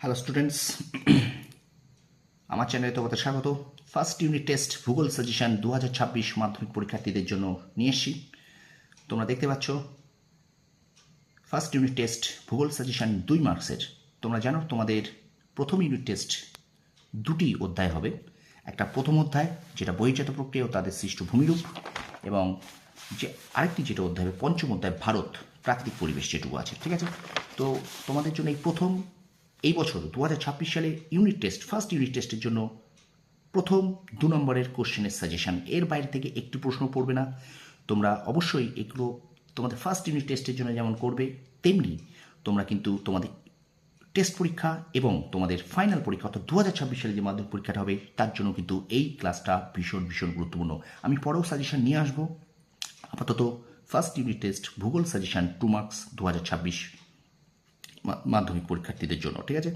Hello students আমার চ্যানেলে তোমাদের স্বাগত। ফার্স্ট ইউনিট টেস্ট ভূগোল সাজেশন দু মাধ্যমিক পরীক্ষার্থীদের জন্য নিয়ে এসছি। তোমরা দেখতে পাচ্ছ ফার্স্ট ইউনিট টেস্ট ভূগোল সাজেশন দুই মার্কসের তোমরা জানো, তোমাদের প্রথম ইউনিট টেস্ট দুটি অধ্যায় হবে। একটা প্রথম অধ্যায়, যেটা বহির্জাত প্রক্রিয়া ও তাদের সৃষ্ট ভূমিরূপ এবং যে আরেকটি যেটা অধ্যায় হবে, পঞ্চম অধ্যায়, ভারত, প্রাকৃতিক পরিবেশ যেটুকু আছে। ঠিক আছে? তো তোমাদের জন্য এই প্রথম এই বছর দু হাজার ছাব্বিশ সালে ইউনিট টেস্ট ফার্স্ট ইউনিট টেস্টের জন্য প্রথম দু নম্বরের কোশ্চেনের সাজেশান এর বাইরে থেকে একটি প্রশ্ন পড়বে না। তোমরা অবশ্যই এগুলো তোমাদের ফার্স্ট ইউনিট টেস্টের জন্য যেমন করবে, তেমনি তোমরা কিন্তু তোমাদের টেস্ট পরীক্ষা এবং তোমাদের ফাইনাল পরীক্ষা, অর্থাৎ দু হাজার ছাব্বিশ সালে যে মাধ্যমিক পরীক্ষাটা হবে, তার জন্য কিন্তু এই ক্লাসটা ভীষণ ভীষণ গুরুত্বপূর্ণ। আমি পরেও সাজেশান নিয়ে আসব। আপাতত ফার্স্ট ইউনিট টেস্ট ভূগোল সাজেশান টু মার্কস দু মাধ্যমিক পরীক্ষার্থীদের জন্য, ঠিক আছে?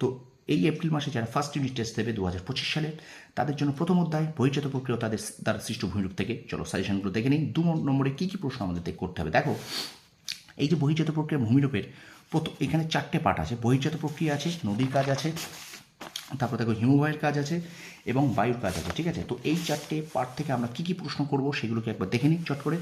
তো এই এপ্রিল মাসে যারা ফার্স্ট ইউনিট টেস্ট দেবে দু হাজার পঁচিশ সালে, তাদের জন্য প্রথম অধ্যায় বহির্জাত প্রক্রিয়া তাদের তার সৃষ্ট ভূমিরূপ থেকে, চলো সাজেশনগুলো দেখে নিই। দু নম্বরে কী কী প্রশ্ন আমাদের করতে হবে? দেখো, এই যে বহির্জাত প্রক্রিয়া ভূমিরূপের প্রথম এখানে চারটে পার্ট আছে। বহির্জাত প্রক্রিয়া আছে, নদীর কাজ আছে, তারপর দেখো হিমবাহের কাজ আছে এবং বায়ুর কাজ আছে ঠিক আছে? তো এই চারটে পার্ট থেকে আমরা কী কী প্রশ্ন করব সেগুলোকে একবার দেখে নিই, চট করে।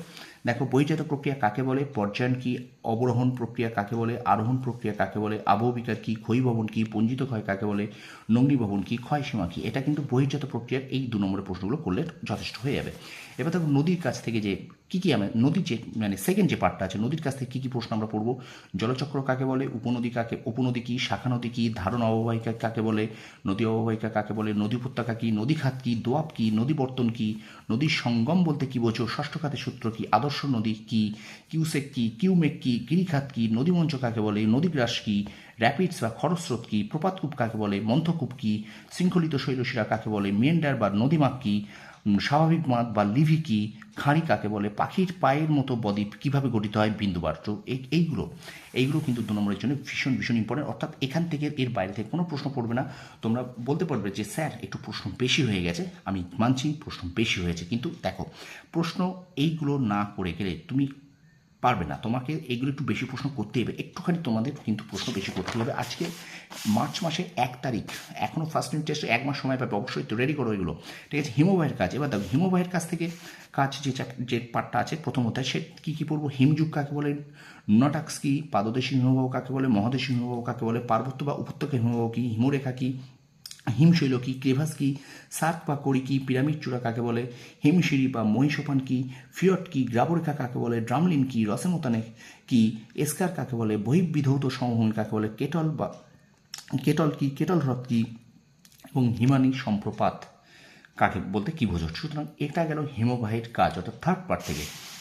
দেখো, বহির্জাত প্রক্রিয়া কাকে বলে? পর্যায়ন কি? অবরোহণ প্রক্রিয়া কাকে বলে? আরোহণ প্রক্রিয়া কাকে বলে? আবহবিকার কি? ক্ষয়ীভবন কি? পঞ্জিত ক্ষয় কাকে বলে? নগ্নিভবন কি? ক্ষয়সীমা কি? এটা কিন্তু বহির্জাত প্রক্রিয়ার এই দু নম্বরের প্রশ্নগুলো করলে যথেষ্ট হয়ে যাবে। এবার দেখো, নদীর কাছ থেকে যে কী কী আমরা নদীর যে মানে সেকেন্ড যে পার্টটা আছে, নদীর কাছ থেকে কী কী প্রশ্ন আমরা পড়ব? জলচক্র কাকে বলে? উপনদী কাকে উপনদী কী? শাখা নদী কী? ধারণ অববাহিকা কাকে বলে? নদী অববাহিকা কাকে বলে? নদী উপত্যকা কি নদী খাত কি, দোয়াব কি, নদী বর্তন কি নদীর সঙ্গম বলতে কি বোঝো, ষষ্ঠ খাতের সূত্র কি, আদর্শ নদী কি, কিউসেক কি, কিউমেক কি, গিরিখাত কি, নদীমঞ্চ কাকে বলে, নদীগ্রাস কি র্যাপিডস বা খরস্রোত কী প্রপাতকূপ কাকে বলে মন্থকূপ কী, শৃঙ্খলিত শৈলশিরা কাকে বলে, মেন্ডার বা নদীমাপ কী স্বাভাবিক মাদ বা লিভি কি, খাঁড়ি কাকে বলে, পাখির পায়ের মতো বদ্বীপ কীভাবে গঠিত হয়, বিন্দুবার। তো এই- এইগুলো এইগুলো কিন্তু দু নম্বরের জন্য ভীষণ ভীষণ ইম্পর্টেন্ট অর্থাৎ এখান থেকে এর বাইরে থেকে কোনো প্রশ্ন পড়বে না। তোমরা বলতে পারবে যে, স্যার, একটু প্রশ্ন বেশি হয়ে গেছে। আমি মানছি প্রশ্ন বেশি হয়েছে। কিন্তু দেখো, প্রশ্ন এইগুলো না করে গেলে তুমি পারবে না। তোমাকে এগুলো একটু বেশি প্রশ্ন করতে হবে। একটুখানি তোমাদের কিন্তু প্রশ্ন বেশি করতে হবে। আজকে মার্চ মাসে এক তারিখ এখনও ফার্স্ট ইউনিট টেস্ট এক মাস সময় পাবে। অবশ্যই তো রেডি করো এগুলো। ঠিক আছে? হিমবাহের কাজ। এবার দেখো, হিমবাহের কাছ থেকে কাজ যে যে পার্টটা আছে, প্রথম অধ্যায়, সে কী কী পড়ব? হিমযুগ কাকে বলে? নটাক্স কি? পাদদেশী হিমবাহ কাকে বলে? মহাদেশী হিমবাহ কাকে বলে? পার্বত্য বা উপত্যকা হিমবাহ কী? হিমরেখা কি? হিমশৈল কি ক্রেভাস কি সার্ক বা কড়ি কি পিরামিড চূড়া কাকে বলে, হিমশিরি বা মহিষোপান কি, ফিয়ট কি, গ্রাবরেখা কাকে বলে, ড্রামলিন কি রসেমতানে কি, এসকার কাকে বলে, বহির্বিধৌত সমভূমি কাকে বলে, কেটল বা কেটল কি, কেটল হ্রদ কি এবং হিমানি সম্প্রপাত কাকে বলতে কি বোঝো? সুতরাং এটা গেল হিমবাহের কাজ, অর্থাৎ থার্ড পার্ট থেকে।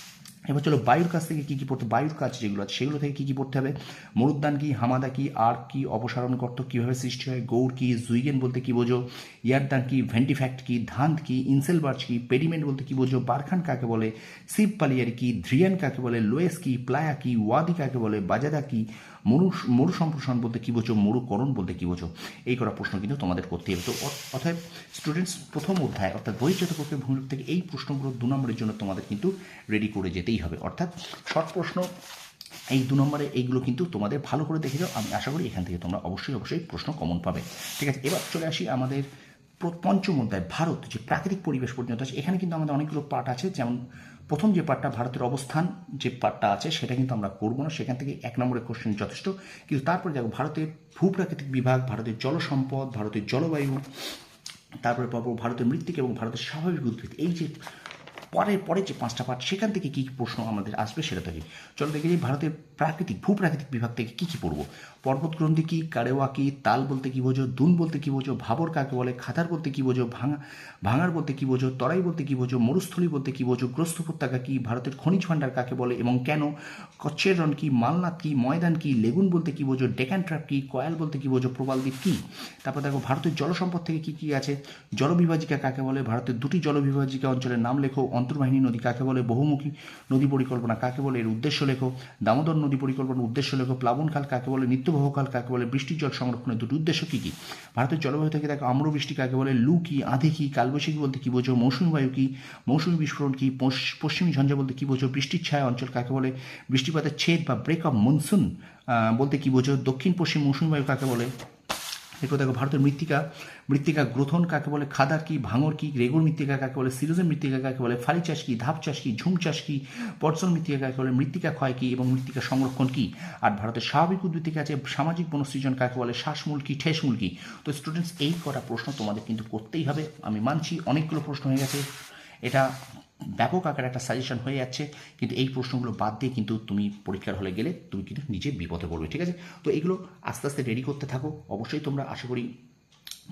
এবার চলো বায়ুর কাছ থেকে কী কী পড়তে, বায়ুর কাজ যেগুলো আছে, সেগুলো থেকে কী কী পড়তে হবে? মরুদ্যান কি, হামাদা কি, আর কি অপসারণ করত, কীভাবে সৃষ্টি হয়, গৌড় কি, জুইগেন বলতে কি বোঝো, ইয়ারদান কি, ভেন্টিফ্যাক্ট কি ধান কি ইনসেলবার্জ কি পেডিমেন্ট বলতে কি বোঝো, বারখান কাকে বলে শিব পালিয়ারি কি ধ্রিয়ান কাকে বলে, লোয়েস কি, প্লায়া কি, ওয়াদি কাকে বলে, বাজাদা কি, মরু মরু সম্প্রসারণ বলতে কি বোঝো, মরুকরণ বলতে কি বোঝো, এই করা প্রশ্ন কিন্তু তোমাদের করতে হবে। তো অর্থাৎ স্টুডেন্টস প্রথম অধ্যায় অর্থাৎ বহির্জাত প্রক্রিয়া ভূমিরূপ থেকে এই প্রশ্নগুলো দু নম্বরের জন্য তোমাদের কিন্তু রেডি করে যেতেই হবে। অর্থাৎ শর্ট প্রশ্ন, এই দু নম্বরে এইগুলো কিন্তু তোমাদের ভালো করে দেখে যাও। আমি আশা করি এখান থেকে তোমরা অবশ্যই অবশ্যই প্রশ্ন কমন পাবে। ঠিক আছে, এবার চলে আসি আমাদের পঞ্চম অধ্যায়, ভারত, যে প্রাকৃতিক পরিবেশ পর্যন্ত আছে। এখানে কিন্তু আমাদের অনেকগুলো পার্ট আছে। যেমন প্রথম যে পার্টটা ভারতের অবস্থান, যে পার্টটা আছে, সেটা কিন্তু আমরা করব না। সেখান থেকে এক নম্বরের কোশ্চেন যথেষ্ট। কিন্তু তারপরে দেখো, ভারতের ভূপ্রাকৃতিক বিভাগ, ভারতের জলসম্পদ, ভারতের জলবায়ু, তারপরে পাবো ভারতের মৃত্তিকা এবং ভারতের স্বাভাবিক উদ্ভিদ। এই যে পরের পরে যে পাঁচটা পার্ট সেখান থেকে কী কী প্রশ্ন আমাদের আসবে সেটা থেকে চলো দেখে ভারতের প্রাকৃতিক, ভূপ্রাকৃতিক বিভাগ থেকে কী কী পড়ব। পর্বতগ্রন্থি কী, কারেওয়া কী, তাল বলতে কী বোঝো, দুন বলতে কী বোঝো, ভাবর কাকে বলে, খাতার বলতে কী বোঝো, ভাঙা, ভাঙার বলতে কী বোঝো, তরাই বলতে কী বোঝো, মরুস্থলী বলতে কী বোঝো, গ্রস্ত উপত্যকা কী, ভারতের খনিজ ভাণ্ডার কাকে বলে এবং কেন, কচ্ছের রন কি, মালনাথ কী, ময়দান কী, লেগুন বলতে কী বোঝো ডেকান ট্র্যাপ কী, কয়াল বলতে কী বোঝো, প্রবালদ্বীপ কী? তারপর দেখো ভারতের জলসম্পদ থেকে কী কী আছে, জলবিভাজিকা কাকে বলে, ভারতের দুটি জলবিভাজিকা অঞ্চলের নাম লেখো অন্তর্বাহিনী নদী, কাকে বলে বহুমুখী নদী পরিকল্পনা, কাকে বলে এর উদ্দেশ্য লেখো, দামোদর নদী পরিকল্পনার উদ্দেশ্য লেখো প্লাবনকাল কাকে বলে নিত্যবহকাল কাকে বলে বৃষ্টির জল সংরক্ষণের দুটি উদ্দেশ্য কী কী? ভারতের জলবায়ু থেকে দেখো, আম্রবৃষ্টি কাকে বলে, লু কি, আধে কি, কালবৈশাখী বলতে কী বোঝো, মৌসুমী বায়ু কী, মৌসুমী বিস্ফোরণ কী পশ- পশ্চিমী ঝঞ্ঝা বলতে কী বোঝো, বৃষ্টির ছায়া অঞ্চল কাকে বলে, বৃষ্টিপাতের ছেদ বা ব্রেক অফ মনসুন বলতে কী বোঝো দক্ষিণ পশ্চিম মৌসুমী বায়ু কাকে বলে এরপর দেখো ভারতের মৃত্তিকা মৃত্তিকা গ্রথন কাকে বলে, খাদার কি, ভাঙর কি, রেগুর মৃত্তিকা কাকে বলে সিরোজেন মৃত্তিকা কাকে বলে, ফালি চাষ কি, ধাপ চাষ কি, ঝুম চাষ কি পর্যন মৃত্তিকা কাকে বলে, মৃত্তিকা ক্ষয় কি এবং মৃত্তিকা সংরক্ষণ কি। আর ভারতের স্বাভাবিক উদ্ভিদ আছে সামাজিক বনসৃজন কাকে বলে, শ্বাসমূল কি, ঠেসমূল কি। তো স্টুডেন্টস এই কটা প্রশ্ন তোমাদের কিন্তু করতেই হবে। আমি মানছি, অনেকগুলো প্রশ্ন হয়ে গেছে। এটা ব্যাপক আকারে একটা সাজেশন হয়ে যাচ্ছে। কিন্তু এই প্রশ্নগুলো বাদ দিয়ে কিন্তু তুমি পরীক্ষার হলে গেলে তুমি কিন্তু নিজে বিপদে পড়বে, ঠিক আছে? তো এগুলো আস্তে আস্তে রেডি করতে থাকো। অবশ্যই তোমরা আশা করি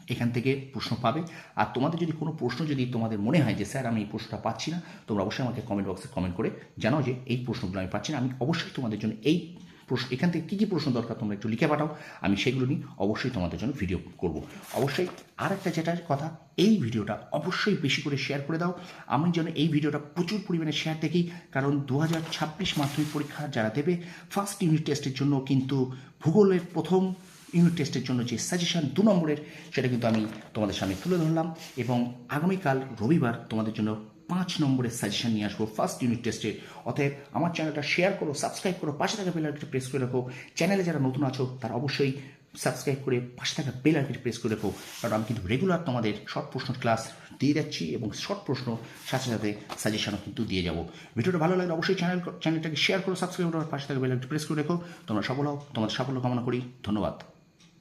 এখান থেকে প্রশ্ন পাবে। আর তোমাদের যদি কোনো প্রশ্ন যদি তোমাদের মনে হয় যে, স্যার, আমি এই প্রশ্নটা পাচ্ছি না, তোমরা অবশ্যই আমাকে কমেন্ট বক্সে কমেন্ট করে জানাও যে, এই প্রশ্নগুলো আমি পাচ্ছি না। আমি অবশ্যই তোমাদের জন্য এই প্রশ্ন, এখান থেকে কী কী প্রশ্ন দরকার তোমরা একটু লিখে পাঠাও, আমি সেগুলো নিয়ে অবশ্যই তোমাদের জন্য ভিডিও করব। অবশ্যই আর একটা যেটা কথা, এই ভিডিওটা অবশ্যই বেশি করে শেয়ার করে দাও। আমি যেন এই ভিডিওটা প্রচুর পরিমাণে শেয়ার দেখি, কারণ দু হাজার ছাব্বিশ মাধ্যমিক পরীক্ষা যারা দেবে ফার্স্ট ইউনিট টেস্টের জন্য কিন্তু ভূগোলের প্রথম ইউনিট টেস্টের জন্য যে সাজেশন দু নম্বরের, সেটা কিন্তু আমি তোমাদের সামনে তুলে ধরলাম এবং আগামীকাল রবিবার তোমাদের জন্য পাঁচ নম্বরের সাজেশন নিয়ে আসব। ফার্স্ট ইউনিট টেস্টে অতএব আমার চ্যানেলটা শেয়ার করো সাবস্ক্রাইব করো, পাশে থাকা বেল প্রেস করে রাখো। চ্যানেলে যারা নতুন আছো, তারা অবশ্যই সাবস্ক্রাইব করে পাশে থাকা বেল প্রেস করে রাখো। কারণ আমি কিন্তু রেগুলার তোমাদের শর্ট প্রশ্ন ক্লাস দিয়ে যাচ্ছি এবং শর্ট প্রশ্ন সাথে সাথে সাজেশনও কিন্তু দিয়ে যাব। ভিডিওটা ভালো লাগলে অবশ্যই চ্যানেল চ্যানেলটাকে শেয়ার করো সাবস্ক্রাইব করো, পাশে থাকা বেল প্রেস করে রাখো। তোমরা সফল হও, তোমাদের সাফল্য কামনা করি। ধন্যবাদ।